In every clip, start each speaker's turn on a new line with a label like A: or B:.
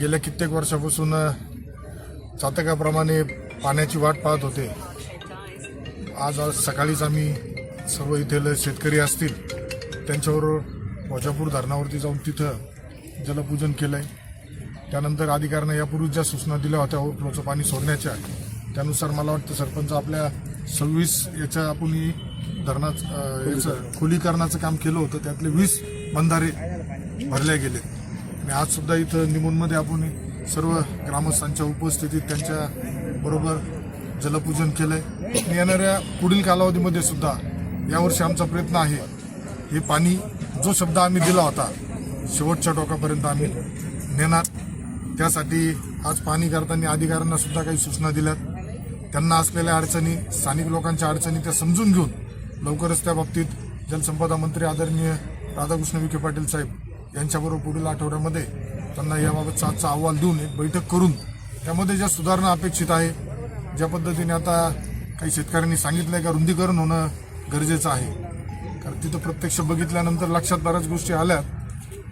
A: गेल्या कित्येक वर्षापासून चातकाप्रमाणे पाण्याची वाट पाहत होते. आज आज सकाळीच आम्ही सर्व इथले शेतकरी असतील त्यांच्याबरोबर वजापूर धरणावरती जाऊन तिथं जलपूजन केलं आहे त्यानंतर अधिकाऱ्यांना यापूर्वी ज्या सूचना दिल्या होत्या ओव्हरफ्लोचं पाणी सोडण्याच्या त्यानुसार मला वाटतं सरपंच आपल्या सव्वीस याच्या आपण धरणाचं याचं खोलीकरणाचं काम केलं होतं त्यातले वीस बंधारे भरले गेले आणि आज सुद्धा इथं निमूनमध्ये आपण सर्व ग्रामस्थांच्या उपस्थितीत त्यांच्या बरोबर जलपूजन केलंय. आहे येणाऱ्या पुढील कालावधीमध्ये सुद्धा यावर्षी आमचा प्रयत्न आहे. हे पाणी जो शब्द आम्ही दिला होता शेवटच्या टोकापर्यंत आम्ही नेणार. त्यासाठी आज पाणी करताना अधिकाऱ्यांना सुद्धा काही सूचना दिल्यात. त्यांना असलेल्या अडचणी स्थानिक लोकांच्या अडचणी त्या समजून घेऊन लवकरच त्या बाबतीत जलसंपदा मंत्री आदरणीय राधाकृष्ण विखे पाटील साहेब यांच्याबरोबर पुढील आठवड्यामध्ये त्यांना याबाबतचा आजचा अहवाल देऊन एक बैठक करून त्यामध्ये ज्या सुधारणा अपेक्षित आहे ज्या पद्धतीने आता काही शेतकऱ्यांनी सांगितलं आहे का रुंदीकरण होणं गरजेचं आहे. कारण तिथं प्रत्यक्ष बघितल्यानंतर लक्षात बऱ्याच गोष्टी आल्या.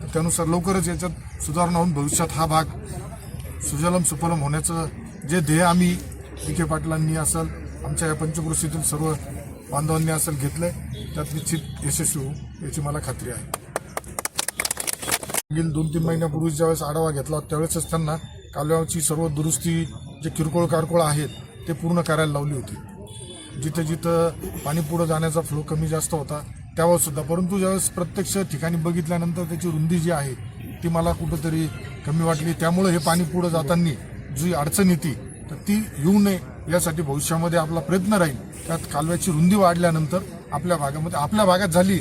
A: तर त्यानुसार लवकरच याच्यात सुधारणा होऊन भविष्यात हा भाग सुजलम सुफलम होण्याचं जे ध्येय आम्ही विखे पाटलांनी असेल आमच्या या पंचकृषीतील सर्व बांधवांनी असेल घेतलं त्यात निश्चित यशस्वी होऊ याची मला खात्री आहे. मागील दोन तीन महिन्यापूर्वी ज्यावेळेस आढावा घेतला त्यावेळेसच त्यांना कालव्याची सर्व दुरुस्ती जे किरकोळ कारकोळ आहेत ते पूर्ण करायला लावली होती. जिथं जिथं पाणी पुढं जाण्याचा फ्लो कमी जास्त होता त्यावर सुद्धा. परंतु ज्यावेळेस प्रत्यक्ष ठिकाणी बघितल्यानंतर त्याची रुंदी जी आहे ती मला कुठंतरी कमी वाटली. त्यामुळे हे पाणी पुढं जाताना जी अडचण येते तर ती येऊ नये यासाठी भविष्यामध्ये आपला प्रयत्न राहील. त्यात कालव्याची रुंदी वाढल्यानंतर आपल्या भागामध्ये आपल्या भागात झाली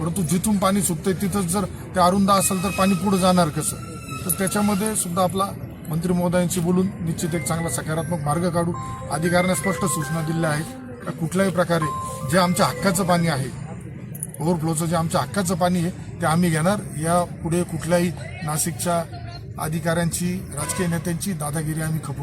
A: परंतु जिथून पाणी सुटतंय तिथंच जर ते अरुंद असेल तर पाणी पुढे जाणार कसं? तर त्याच्यामध्ये सुद्धा आपला मंत्री महोदयांशी बोलून निश्चित एक चांगला सकारात्मक मार्ग काढू. अधिकाऱ्यांना स्पष्ट सूचना दिल्या आहेत. का कुठल्याही प्रकारे जे आमच्या हक्काचं पाणी आहे ओव्हरफ्लोचं जे आमच्या हक्काचं पाणी आहे ते आम्ही घेणार. या पुढे कुठल्याही नाशिकच्या अधिकाऱ्यांची राजकीय नेत्यांची दादागिरी आम्ही खपू